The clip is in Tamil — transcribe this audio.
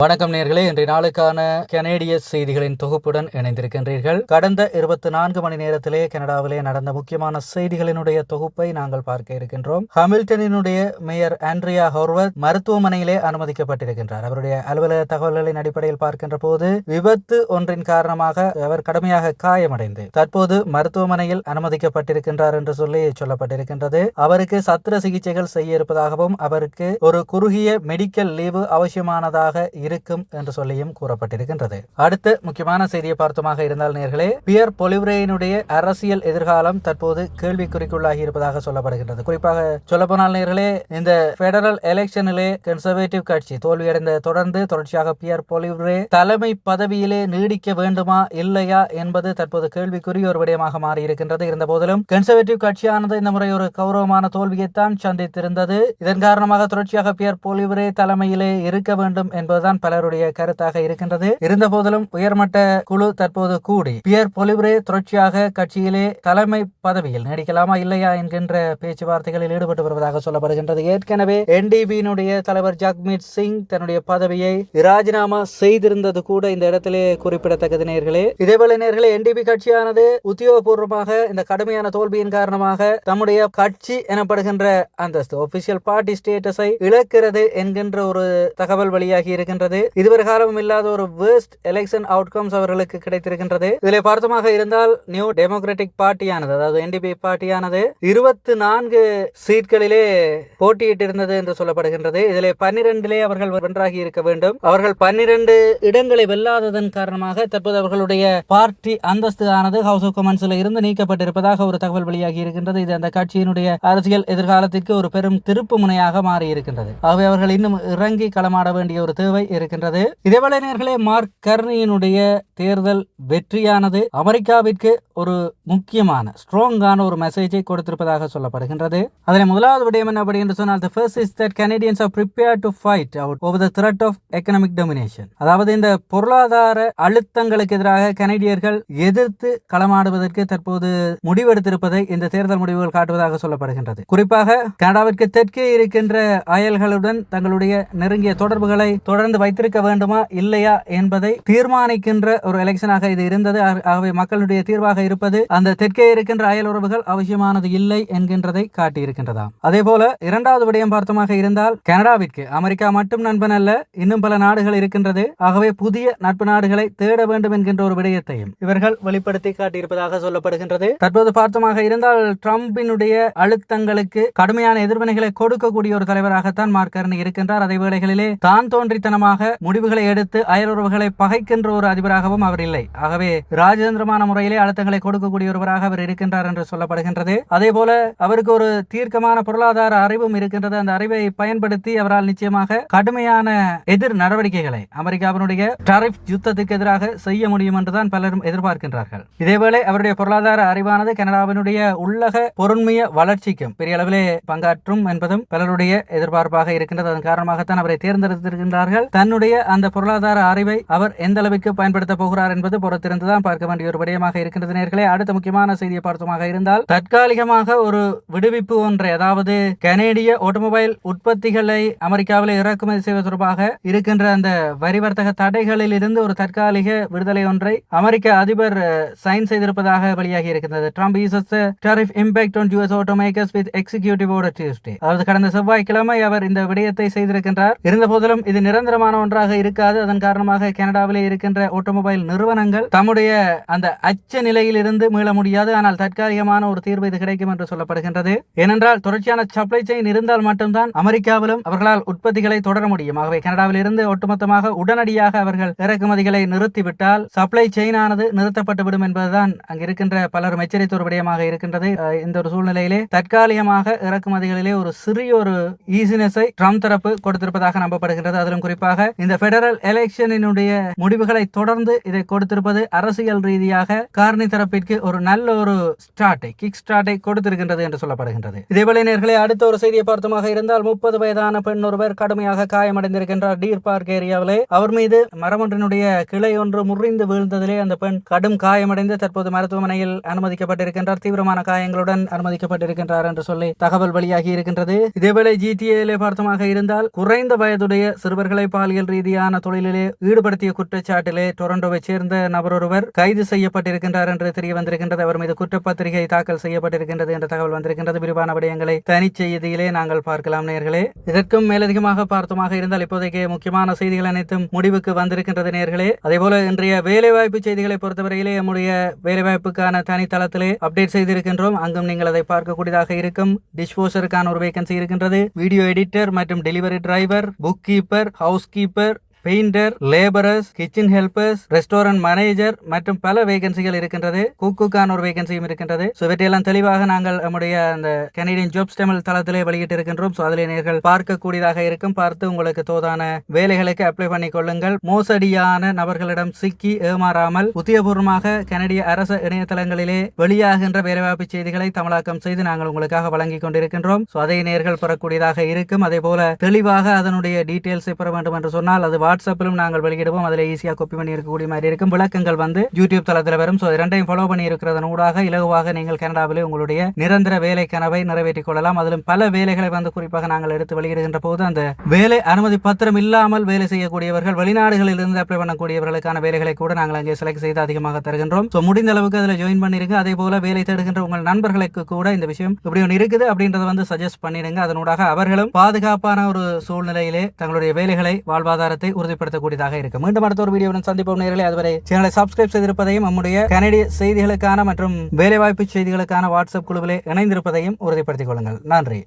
வணக்கம் நேர்களே. இன்றைய நாளுக்கான கனேடிய செய்திகளின் தொகுப்புடன் இணைந்திருக்கின்றீர்கள். கடந்த இருபத்தி நான்கு மணி நேரத்திலே கனடாவிலே நடந்த முக்கியமான செய்திகளினுடைய தொகுப்பை நாங்கள் பார்க்க இருக்கின்றோம். ஹாமில்டனினுடைய மேயர் ஆண்ட்ரியா ஹோர்வத் மருத்துவமனையிலே அனுமதிக்கப்பட்டிருக்கின்றார். அவருடைய அலுவலக தகவல்களின் அடிப்படையில் பார்க்கின்ற போது விபத்து ஒன்றின் காரணமாக அவர் கடுமையாக காயமடைந்து தற்போது மருத்துவமனையில் அனுமதிக்கப்பட்டிருக்கின்றார் என்று சொல்லி சொல்லப்பட்டிருக்கின்றது. அவருக்கு சத்திர சிகிச்சைகள் செய்ய இருப்பதாகவும் அவருக்கு ஒரு குறுகிய மெடிக்கல் லீவு அவசியமானதாக இருக்கும் என்று சொல்லியும் கூறப்பட்டிருக்கின்றது. அடுத்த முக்கியமான செய்தியை பார்த்தமாக இருந்தால் நேர்களே பியர் பொலிவ்ரேயினுடைய அரசியல் எதிர்காலம் தற்போது கேள்விக்குறிக்குள்ளாகி இருப்பதாக சொல்லப்படுகின்றது. குறிப்பாக சொல்லப்போனால் நேர்களே இந்த பெடரல் எலெக்ஷனிலே கன்சர்வேட்டிவ் கட்சி தோல்வியடைந்த தொடர்ந்து தொடர்ச்சியாக பியர் பொலிவ்ரே தலைமை பதவியிலே நீடிக்க வேண்டுமா இல்லையா என்பது தற்போது கேள்விக்குரிய ஒரு விடயமாக மாறி இருக்கின்றது இருந்த போதிலும் கன்சர்வேட்டிவ் கட்சியானது இந்த முறை ஒரு கௌரவமான தோல்வியைத்தான் சந்தித்திருந்தது. இதன் காரணமாக தொடர்ச்சியாக பியர் பொலிவரே தலைமையிலே இருக்க வேண்டும் என்பதுதான் பலருடைய கருத்தாக இருக்கின்றது. இருந்த போதிலும் உயர்மட்ட குழு தற்போது கூடி பியர் பொலிவ்ரே தொடர்ச்சியாக கட்சியிலே தலைமை பதவியில் நீடிக்கலாமா இல்லையா என்கின்ற பேச்சுவார்த்தைகளில் ஈடுபட்டு வருவதாக சொல்லப்படுகின்றது. ஏற்கனவே என்டிபியினுடைய தலைவர் ஜக்மீத் சிங் தன்னுடைய பதவியை ராஜினாமா செய்திருந்தது கூட இந்த இடத்திலே குறிப்பிடத்தக்கது நேர்களே. இதேபோல நேர்களே என்டிபி கட்சியானது உத்தியோகபூர்வமாக இந்த கடுமையான தோல்வியின் காரணமாக தம்முடைய கட்சி எனப்படுகின்ற அந்தஸ்து ஒபிஷியல் பார்ட்டி ஸ்டேட்டஸை இழக்கிறது என்கின்ற ஒரு தகவல் வெளியாகி இருக்கின்றது. இதுவரை காலமும் இல்லாத ஒரு வேர்ஸ்ட் எலெக்ஷன் அவுட்கம்ஸ் அவர்களுக்கு கிடைத்திருக்கின்றது. இதில் பார்த்தமாக இருந்தால் நியூ டெமோக்ராட்டிக் பார்ட்டியானது அதாவது என்டிபி பார்ட்டியானது இருபத்தி நான்கு சீட்களிலே போட்டியிட்டிருந்தது என்று சொல்லப்படுகின்றது. இதில் பன்னிரண்டிலே அவர்கள் வென்றாகி இருக்க வேண்டும். அவர்கள் பன்னிரண்டு இடங்களை வெல்லாததன் காரணமாக தற்போது அவர்களுடைய பார்ட்டி அந்தஸ்து ஆனது ஹவுஸ் ஆஃப் கமன்ஸில் இருந்து நீக்கப்பட்டிருப்பதாக ஒரு தகவல் வெளியாகி இருக்கின்றது. இது அந்த கட்சியினுடைய அரசியல் எதிர்காலத்திற்கு ஒரு பெரும் திருப்பு முனையாக மாறி இருக்கின்றது ஆகவே அவர்கள் இன்னும் இறங்கி களமாட வேண்டிய ஒரு தேவை இருக்கின்றது. இதேவேளை நேர்களே மார்க் கர்னியினுடைய தேர்தல் வெற்றியானது. அமெரிக்காவிற்கு ஒரு முக்கியமான ஸ்ட்ராங்கான ஒரு மெசேஜை கொடுத்திருப்பதாக சொல்லப்படுகின்றது. அதில் முதலாவது விடயம் என்ன அப்படி என்று சொன்னால் the first is that Canadians are prepare to fight out over the threat of economic domination அதாவது இந்த பொருளாதார அழுத்தங்களுக்கு எதிராக கனடியர்கள் எதிர்த்து களமாடுவதற்கு தற்போது முடிவெடுத்திருப்பதை இந்த தேர்தல் முடிவுகள் காட்டுவதாக சொல்லப்படுகின்றது. குறிப்பாக கனடாவிற்கு தெற்கே இருக்கின்ற அயல்களுடன் தங்களுடைய நெருங்கிய தொடர்புகளை தொடர்ந்து வைத்திருக்க வேண்டுமா இல்லையா என்பதை தீர்மானிக்கின்ற ஒரு எலெக்ஷனாக இது இருந்தது. ஆகவே மக்களுடைய தீர்வாக இருப்பது அந்த தெற்கே இருக்கின்ற அயல் உறவுகள் அவசியமானது இல்லை என்கின்றதை காட்டியிருக்கின்றதாம் அதே போல இரண்டாவது விடயம் பார்த்தமாக இருந்தால் கனடாவிற்கு அமெரிக்கா மட்டும் நண்பன் அல்ல இன்னும் பல நாடுகள் இருக்கின்றது. ஆகவே புதிய நட்பு நாடுகளை தேட வேண்டும் என்கின்ற ஒரு விடயத்தையும் இவர்கள் வெளிப்படுத்தி காட்டியிருப்பதாக சொல்லப்படுகின்றது. தற்போது பார்த்தமாக இருந்தால் டிரம்பினுடைய அழுத்தங்களுக்கு கடுமையான எதிர்வினைகளை கொடுக்கக்கூடிய ஒரு தலைவராகத்தான் மார்க்கர்னி இருக்கின்றார். அதே வேளைகளிலே தான் தோன்றித்தனமாக முடிவுகளை எடுத்து அயலுறவுகளை பகைக்கின்ற ஒரு அதிபராகவும் அவர் இல்லை. ஆகவே ராஜதந்திரமான முறையிலே அழுத்தங்களை கொடுக்கக்கூடிய ஒருவராக அவர் இருக்கின்றார் என்று சொல்லப்படுகின்றது. அதே போல அவருக்கு ஒரு தீர்க்கமான பொருளாதார அறிவும் இருக்கின்றது. அந்த அறிவை பயன்படுத்தி அவரால் நிச்சயமாக கடுமையான எதிர் நடவடிக்கைகளை அமெரிக்காவினுடைய டாரிஃப் யுத்தத்துக்கு எதிராக செய்ய முடியும் என்றுதான் பலரும் எதிர்பார்க்கின்றார்கள். இதேவேளை அவருடைய பொருளாதார அறிவானது கனடாவினுடைய உள்ளக பொருண்மைய வளர்ச்சிக்கும் பெரிய அளவிலே பங்காற்றும் என்பதும் பலருடைய எதிர்பார்ப்பாக இருக்கின்றது. அதன் காரணமாகத்தான் அவரை தேர்ந்தெடுத்திருக்கின்றார்கள். தன்னுடைய அந்த பொருளாதார அறிவை அவர் எந்த அளவுக்கு பயன்படுத்த போகிறார் என்பது பொறுத்திருந்துதான் பார்க்க வேண்டிய ஒரு விடயமாக இருக்கின்றது நேர்களே அடுத்த முக்கியமான செய்தியை பார்த்தமாக இருந்தால் தற்காலிகமாக ஒரு விடுவிப்பு ஒன்றை அதாவது கனேடிய ஆட்டோமொபைல் உற்பத்திகளை அமெரிக்காவில் இறக்குமதி செய்வது தொடர்பாக இருக்கின்ற அந்த வரி வர்த்தக தடைகளில் இருந்து ஒரு தற்காலிக விடுதலை ஒன்றை அமெரிக்க அதிபர் சைன் செய்திருப்பதாக வெளியாகி இருக்கின்றது. Trump uses tariff impact on US automakers with executive order Tuesday அதாவது கடந்த செவ்வாய்க்கிழமை அவர் இந்த விடயத்தை செய்திருக்கின்றார். இருந்த போதிலும் இது நிரந்தரமான ஒன்றாக இருக்காது. அதன் காரணமாக கனடாவிலே இருக்கின்ற ஆட்டோமொபைல் நிறுவனங்கள் தம்முடைய அந்த அச்ச நிலையில் இருந்து மீள முடியாது. ஆனால் தற்காலிகமான ஒரு தீர்வு இது கிடைக்கும் என்று சொல்லப்படுகின்றது. ஏனென்றால் தொடர்ச்சியான சப்ளை செயின் இருந்தால் மட்டும்தான் அமெரிக்காவிலும் அவர்களால் உற்பத்திகளை தொடர முடியும். ஆகவே கனடாவில் இருந்து ஒட்டுமொத்தமாக உடனடியாக அவர்கள் இறக்குமதிகளை நிறுத்திவிட்டால் சப்ளை செயின் ஆனது நிறுத்தப்பட்டு என்பதுதான் அங்கு இருக்கின்ற பலரும் எச்சரித்த ஒரு விடயமாக இருக்கின்றது. இந்த ஒரு சூழ்நிலையிலே தற்காலிகமாக இறக்குமதிகளிலே ஒரு சிறிய ஒரு ஈசினஸை ட்ரம்ப் தரப்பு கொடுத்திருப்பதாக நம்பப்படுகின்றது. அதிலும் குறிப்பாக இந்த பெடரல் எலெக்ஷனினுடைய முடிவுகளை தொடர்ந்து இதை கொடுத்திருப்பது அரசியல் ரீதியாக காரணி தரப்பிற்கு ஒரு நல்ல ஒரு ஸ்டார்ட்டை கிக் ஸ்டார்ட்டை கொடுத்திருக்கின்றது என்று சொல்லப்படுகின்றது. இதேபோல நேர்களை அடுத்த ஒரு செய்தியை பார்த்தமாக இருந்தால் முப்பது வயதான பெண் ஒருவர் கடுமையாக காயமடைந்திருக்கின்றார். டீர் பார்க் ஏரியாவிலே அவர் மீது மரமொன்றினுடைய கிளை ஒன்று முறிந்து வீழ்ந்ததிலே அந்த பெண் கடும் காயமடைந்து தற்போது மருத்துவமனையில் அனுமதிக்கப்பட்டிருக்கின்றார். தீவிரமான காயங்களுடன் அனுமதிக்கப்பட்டிருக்கின்றார் என்று சொல்லி தகவல் வெளியாகி இருக்கின்றது. இதேபோல ஜிடிஏல பார்த்தமாக இருந்தால் குறைந்த வயதுடைய சிறுவர்களை பாலியல் ரீதியான தொழிலிலே ஈடுபடுத்திய குற்றச்சாட்டிலே டொரண்டோவை சேர்ந்த நபர் ஒருவர் கைது செய்யப்பட்டிருக்கின்றார் என்று தெரிய வந்திருக்கின்றது. அவர் மீது குற்றப்பத்திரிகை தாக்கல் செய்யப்பட்டிருக்கின்றது என்ற தகவல் வந்திருக்கின்றது. விரிவான விடயங்களை தனிச்செய்தியிலே நாங்கள் பார்க்கலாம் நேர்களே. இதற்கும் மேலதிகமாக பார்த்தமாக இருந்தால் இப்போதைக்கு முக்கியமான செய்திகள் அனைத்தும் முடிவுக்கு வந்திருக்கின்றது நேர்களே. அதேபோல இன்றைய வேலைவாய்ப்பு செய்திகளை பொறுத்தவரையிலே நம்முடைய வேலைவாய்ப்புக்கான தனித்தளத்திலே அப்டேட் செய்திருக்கின்றோம். அங்கும் நீங்கள் அதை பார்க்கக்கூடியதாக இருக்கும். டிஷ்வாஷருக்கான ஒரு வேகன்சி இருக்கின்றது. வீடியோ எடிட்டர் மற்றும் delivery driver bookkeeper housekeeper painter labourers kitchen helpers restaurant manager மற்றும் பல வேகன்சிகள் இருக்கின்றது. குக்குக்கான ஒரு வேகன்சியும் இருக்கின்றது. ஸோ இவற்றையெல்லாம் தெளிவாக நாங்கள் நம்முடைய அந்த கனடியன் ஜாப்ஸ் தமிழ் தளத்திலே வெளியிட்டு இருக்கின்றோம் ஸோ அதிலே நேர்கள் பார்க்கக்கூடியதாக இருக்கும். பார்த்து உங்களுக்கு தோதான வேலைகளுக்கு அப்ளை பண்ணி கொள்ளுங்கள். மோசடியான நபர்களிடம் சிக்கி ஏமாறாமல் உத்தியபூர்வமாக கனடிய அரசு இணையதளங்களிலே வெளியாகின்ற வேலைவாய்ப்பு செய்திகளை தமிழாக்கம் செய்து நாங்கள் உங்களுக்காக வழங்கிக் கொண்டிருக்கின்றோம். ஸோ அதை நேர்கள் பெறக்கூடியதாக இருக்கும். அதே போல தெளிவாக அதனுடைய டீட்டெயில்ஸை பெற வேண்டும் என்று சொன்னால் அது வாட்ஸ்அப்பிலும் நாங்கள் வெளியிடுவோம். அதில் ஈஸியாக காப்பி பண்ணி இருக்கக்கூடிய மாதிரி இருக்கும். விளக்கங்கள் வந்து யூடியூப் தளத்தில் வரும். ஸோ இரண்டையும் ஃபாலோ பண்ணி இருக்கிறதன் ஊடாக இலகுவாக நீங்கள் கனடாவிலே உங்களுடைய நிரந்தர வேலை கனவை நிறைவேற்றிக் கொள்ளலாம். அதிலும் பல வேலைகளை வந்து குறிப்பாக நாங்கள் எடுத்து வெளியிடுகின்ற போது அந்த வேலை அனுமதி பத்திரம் இல்லாமல் வேலை செய்யக்கூடியவர்கள் வெளிநாடுகளில் இருந்து அப்ளை பண்ணக்கூடியவர்களுக்கான வேலைகளை கூட நாங்கள் அங்கே செலக்ட் செய்து அதிகமாக தருகின்றோம். ஸோ முடிந்த அளவுக்கு அதில் ஜாயின் பண்ணிருங்க. அதே போல வேலை தேடுகின்ற உங்கள் நண்பர்களுக்கு கூட இந்த விஷயம் இப்படி ஒன்று இருக்குது அப்படின்றத வந்து சஜஸ்ட் பண்ணிடுங்க. அதனூடாக அவர்களும் பாதுகாப்பான ஒரு சூழ்நிலையிலே தங்களுடைய வேலைகளை வாழ்வாதாரத்தை உறுதிப்படுத்தக்கூடியதாக இருக்கும். மீண்டும் அடுத்த ஒரு வீடியோவுடன் சந்திப்போம் நேரலை அதுவரை சேனலை சப்ஸ்கிரைப் செய்திருப்பதையும் நம்முடைய கனடிய செய்திகளுக்கான மற்றும் வேலைவாய்ப்பு செய்திகளுக்கான வாட்ஸ்அப் குழுவிலே இணைந்திருப்பதையும் உறுதிப்படுத்திக் கொள்ளுங்கள். நன்றி.